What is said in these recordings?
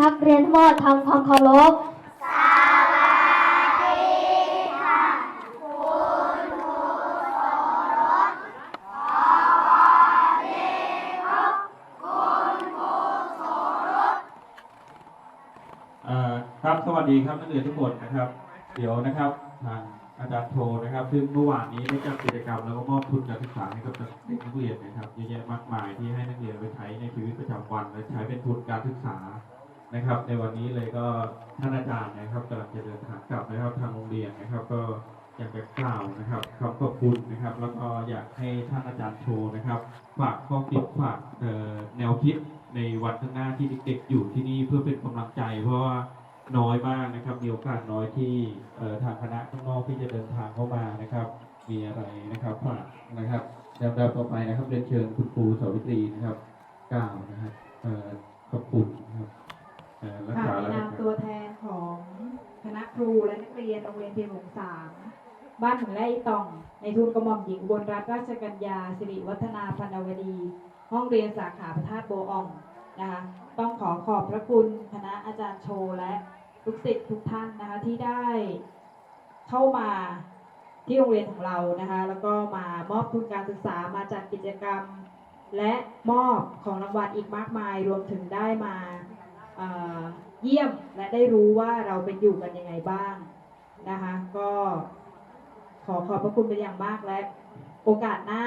นักเรียนทั้งหมดทำความเคารพเอ่อครับสวัสดีครับนักเรียนทุกคนนะครับ เดี๋ยวนะครับทางอาจารย์โทนะครับ ซึ่งเมื่อวานนี้ได้จัดกิจกรรมแล้วก็มอบทุนการศึกษาให้กับเด็กนักเรียนนะครับเยอะแยะมากมายที่ให้นักเรียนไปใช้ในชีวิตประจำวันและใช้เป็นทุนการศึกษา นะครับ ในวันนี้เลยก็ท่านอาจารย์นะครับกำลังจะเดินทางกลับนะครับทางโรงเรียนนะครับ ก็อยากจะกล่าวนะครับคำขอบคุณนะครับ แล้วก็อยากให้ท่านอาจารย์โชว์นะครับ ฝากข้อคิดฝากแนวคิดในวันข้างหน้าที่เด็กๆอยู่ที่นี่เพื่อเป็นกำลังใจ เพราะว่าน้อยมากนะครับมีโอกาสน้อยที่ทางคณะข้างนอกที่จะเดินทางเข้ามานะครับ มีอะไรนะครับฝากนะครับลำดับต่อไปนะครับเรียนเชิญคุณครูสาวิตรีนะครับกล่าวนะครับเอ่อขอบคุณนะครับ ค่ะษาในแล้วนามตัวแทนของคณะครูและนักเรียนโรงเรียนเพียงหงสามบ้านหงไร่ตอง ในทุนกระหม่อมหญิงอุบลรัตนราชกัญญาสิริวัฒนาพันวดี ห้องเรียนสาขาพระธาตุโบอองนะคะต้องขอขอบพระคุณคณะอาจารย์โชว์และลูกศิษย์ทุกท่านนะคะที่ได้เข้ามาที่โรงเรียนของเรานะคะแล้วก็มามอบทุนการศึกษามาจัดกิจกรรม และมอบของรางวัลอีกมากมายรวมถึงได้มา เยี่ยมและได้รู้ว่าเราเป็นอยู่กันยังไงบ้างนะคะก็ขอขอบพระคุณเป็นอย่างมากและโอกาสหน้า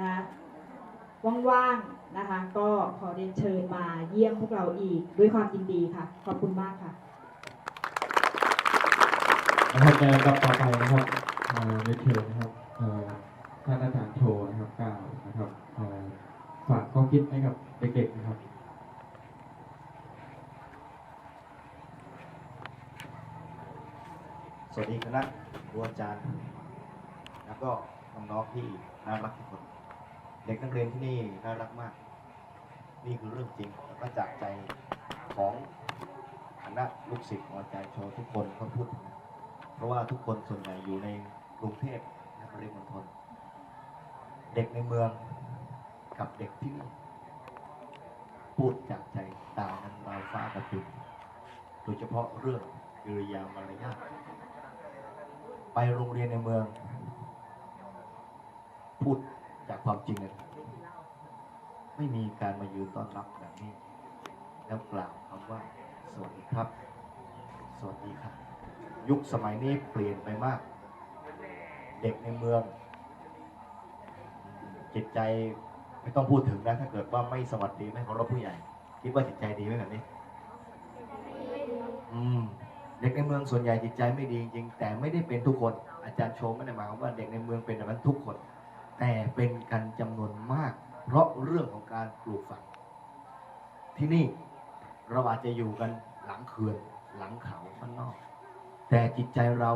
นะว่างๆนะคะก็ขอเรียนเชิญมาเยี่ยมพวกเราอีกด้วยความยินดีค่ะ ขอบคุณมากค่ะนะครับในลำดับต่อไปนะครับเรียนเชิญนะครับท่านอาจารย์โชว์นะครับกล่าวนะครับฝากข้อคิดให้กับเด็กๆนะครับ สวัสดีคณะครูอาจารย์ แล้วก็น้องๆที่น่ารักทุกคน เด็กนักเรียนที่นี่น่ารักมาก นี่คือเรื่องจริงแล้วก็จากใจของคณะลูกศิษย์อาจารย์โชว์ทุกคนเขาพูดถึงเพราะว่าทุกคนส่วนใหญ่อยู่ในกรุงเทพและปริมณฑลเด็กในเมืองกับเด็กที่นี่พูดจากใจต่างกันราวฟ้ากับดินโดยเฉพาะเรื่องกิริยามารยาท ไปโรงเรียนในเมือง พูดจากความจริงเลยไม่มีการมายืนต้อนรับแบบนี้ แล้วกล่าวคำว่า สวัสดีครับ สวัสดีครับ ยุคสมัยนี้เปลี่ยนไปมาก เด็กในเมือง จิตใจไม่ต้องพูดถึงนะ ถ้าเกิดว่าไม่สวัสดีไม่เคารพผู้ใหญ่ คิดว่าจิตใจดีไหมแบบนี้ อืม เด็กในเมืองส่วนใหญ่จิตใจไม่ดีจริง แต่ไม่ได้เป็นทุกคน อาจารย์โชว์ไม่ได้หมายความว่าเด็กในเมืองเป็นแบบนั้นทุกคน แต่เป็นกันจำนวนมาก เพราะเรื่องของการปลูกฝัง ที่นี่เราอาจจะอยู่กันหลังเขื่อนหลังเขาข้างนอก แต่จิตใจเรา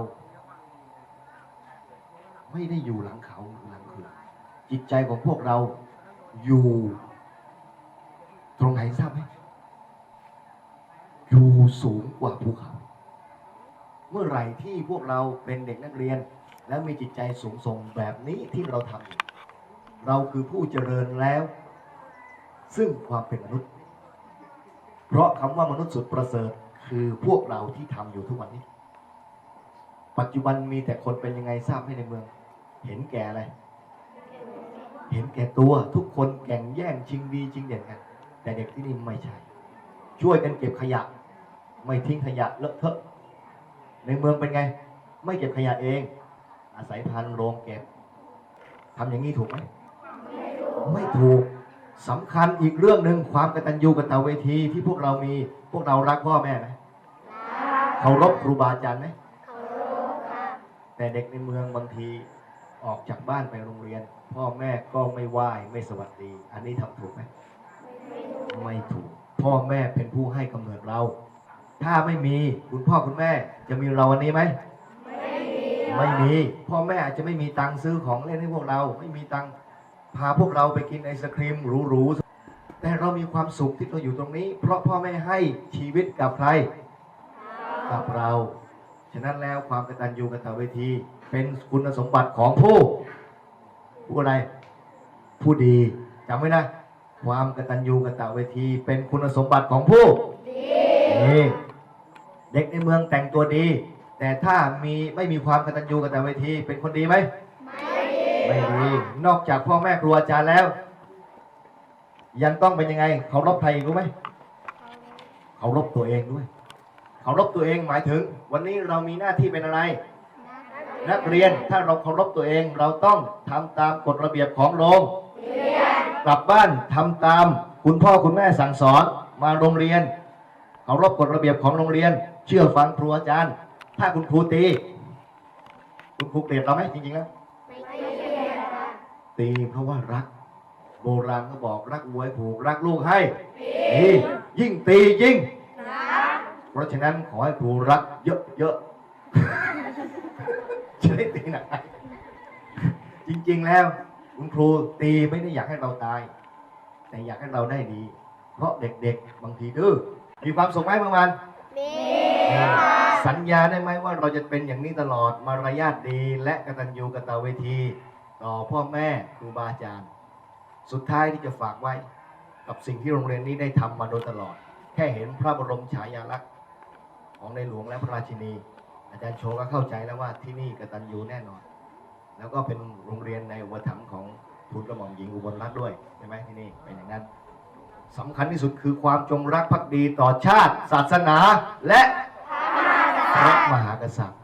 ไม่ได้อยู่หลังเขาหลังเขื่อนจิตใจของพวกเราอยู่ ตรงไหนทราบไหมอยู่สูงกว่าภูเขา เมื่อไหร่ที่พวกเราเป็นเด็กนักเรียน และมีจิตใจสูงส่งแบบนี้ที่เราทำเราคือผู้เจริญแล้ว ซึ่งความเป็นมนุษย์ เพราะคำว่ามนุษย์สุดประเสริฐคือพวกเราที่ทำอยู่ทุกวันนี้ ปัจจุบันมีแต่คนเป็นยังไงทราบไหมในเมือง เห็นแก่อะไรเห็นแก่ตัวทุกคนแข่งแย่งชิงดีชิงเด่นกัน แต่เด็กที่นี่ไม่ใช่ ช่วยกันเก็บขยะ ไม่ทิ้งขยะเลอะเทอะ ในเมืองเป็นไง ไม่เก็บขยะเอง อาศัยพันโรงเก็บทำอย่างนี้ถูกไหมไม่ถูกสำคัญอีกเรื่องหนึ่งความกตัญญูกตเวทีที่พวกเรามีพวกเรารักพ่อแม่ไหมเคารพครูบาอาจารย์ไหมแต่เด็กในเมืองบางทีออกจากบ้านไปโรงเรียน พ่อแม่ก็ไม่ไหว้ไม่สวัสดี อันนี้ทำถูกไหมไม่ถูกพ่อแม่เป็นผู้ให้กำเนิดเรา ถ้าไม่มีคุณพ่อคุณแม่จะมีเราวันนี้ไหมไม่มีพ่อแม่อาจจะไม่มีตังค์ซื้อของเล่นให้พวกเรา ไม่มีตังค์พาพวกเราไปกินไอศครีมหรูๆแต่เรามีความสุขที่เราอยู่ตรงนี้ เพราะพ่อแม่ให้ชีวิตกับใคร กับเรา ฉะนั้นแล้วความกตัญญูกตเวที เป็นคุณสมบัติของผู้ ผู้อะไร ผู้ดีจำไว้นะ ความกตัญญูกตเวที เป็นคุณสมบัติของผู้ดี เด็กในเมืองแต่งตัวดี แต่ถ้ามีไม่มีความกตัญญูกตเวทีเป็นคนดีไหมไม่ดี นอกจากพ่อแม่ครูอาจารย์แล้ว ยังต้องเป็นยังไงเคารพใครรู้ไหมเคารพตัวเองด้วยเคารพตัวเองหมายถึง วันนี้เรามีหน้าที่เป็นอะไร นักเรียนถ้าเราเคารพตัวเองเราต้องทำตามกฎระเบียบของโรงกลับบ้านทำตามคุณพ่อคุณแม่สั่งสอนมาโรงเรียนเคารพกฎระเบียบของโรงเรียน เชื่อฟังครูอาจารย์ ถ้าคุณครูตี คุณครูเกลียดเราไหมจริงๆแล้วตีเพราะว่ารัก โบราณก็บอกรักวัวให้ผูกรักลูกให้ตียิ่งตียิ่งเพราะฉะนั้นขอให้ครูรักเยอะๆจะได้ตีหนักจริงๆแล้ว คุณครูตีไม่ได้อยากให้เราตาย แต่อยากให้เราได้ดี เพราะเด็กๆ บางทีดื้อมีความสุขไหมบางวัน สัญญาได้ไหมว่าเราจะเป็นอย่างนี้ตลอดมารยาทดี และกตัญญูกตเวที ต่อพ่อแม่ครูบาอาจารย์ สุดท้ายที่จะฝากไว้ กับสิ่งที่โรงเรียนนี้ได้ทำมาโดยตลอด แค่เห็นพระบรมฉายาลักษณ์ของในหลวงและพระราชินี อาจารย์โชก็เข้าใจแล้วว่าที่นี่กตัญญูแน่นอน แล้วก็เป็นโรงเรียนในอุปถัมภ์ของทุนกระหม่อมหญิงอุบลรัตน์ด้วยใช่ไหมที่นี่เป็นอย่างนั้นสำคัญที่สุดคือความจงรักภักดีต่อชาติ ศาสนาและ พระมหากษัตริย์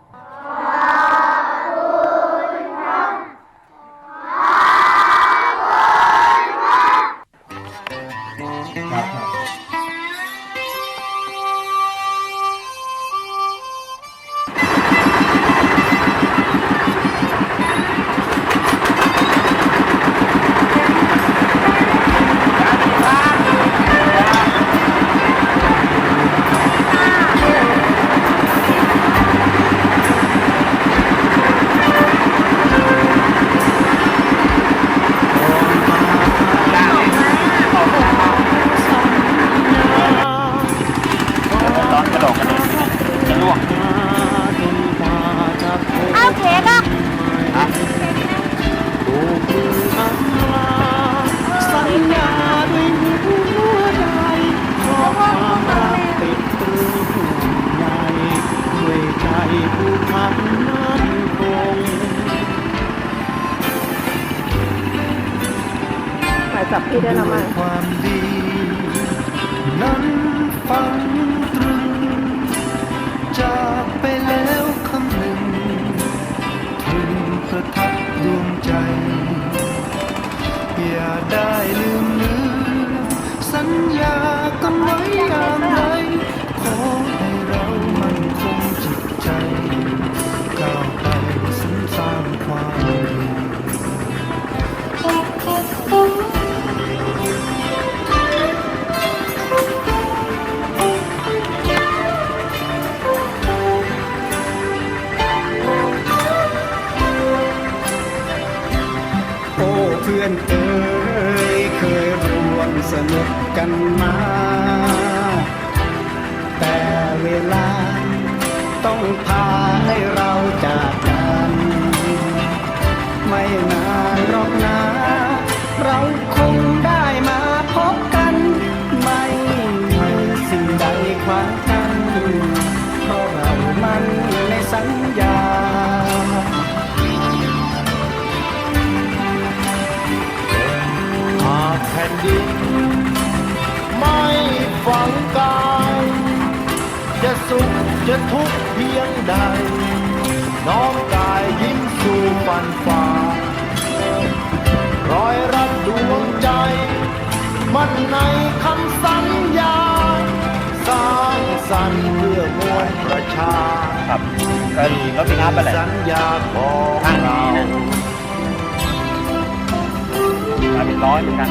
ายจั เอนเอ๋ยเคยร่วมสนุกกันมา แต่เวลาต้องพาให้เราจากกัน ไม่นานหรอกนะ เราคงได้มาพบกัน ไม่มีสิ่งใดขวางกันเพราะเรามันในสัญญา นดิน ไม่ฝังกาย จะสุขจะทุกข์เพียงใด น้อมกายยิ้มสู่ฝันฝ่ารอยรัดดวงใจ มันในคำสัญญา สร้างสรรค์เพื่อมวลประชาครับก็รถปิกอัพไปเลยสัญญาของข้างเรานี้นะ กลายเป็นร้อยเหมือนกัน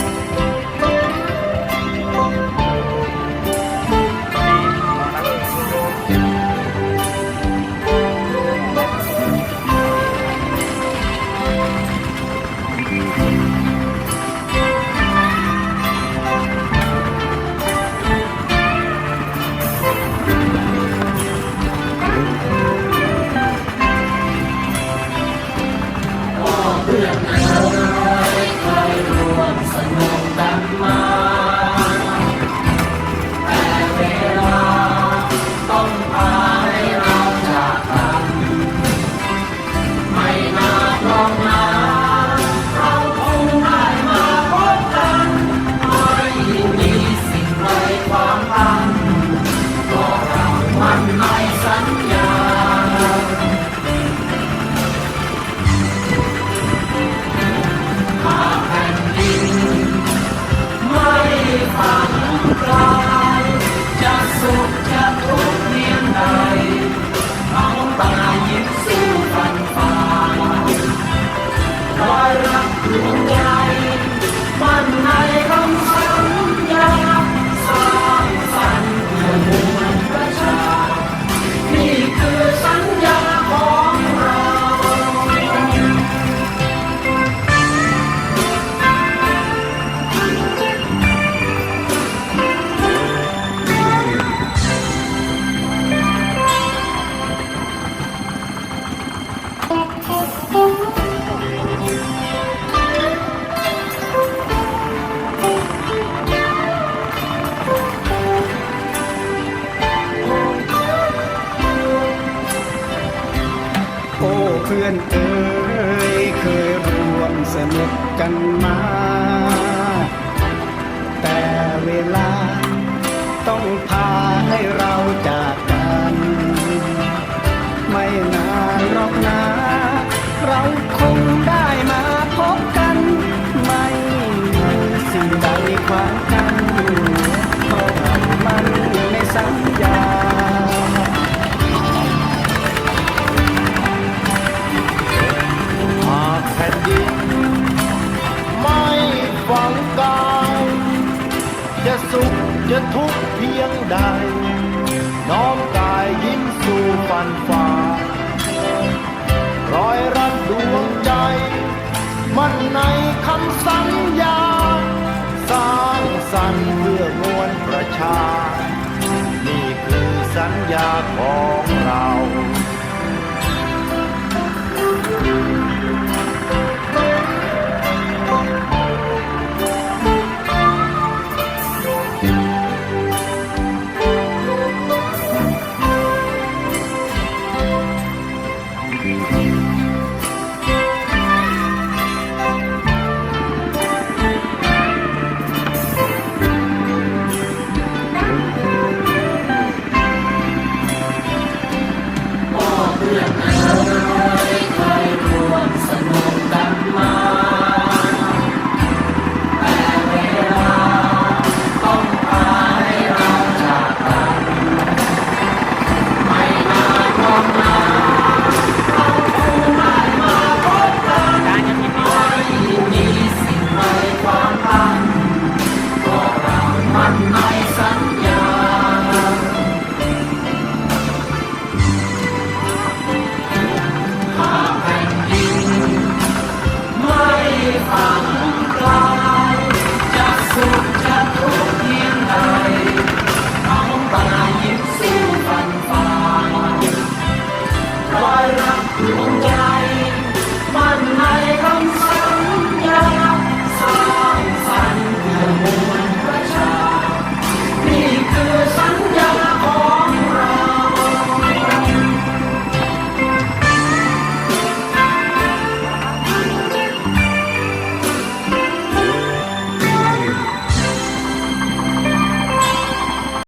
สนุกกันมา แต่เวลาต้องพาให้เราจา ญญาของเรา รอยรับดวงใจ มันในคำส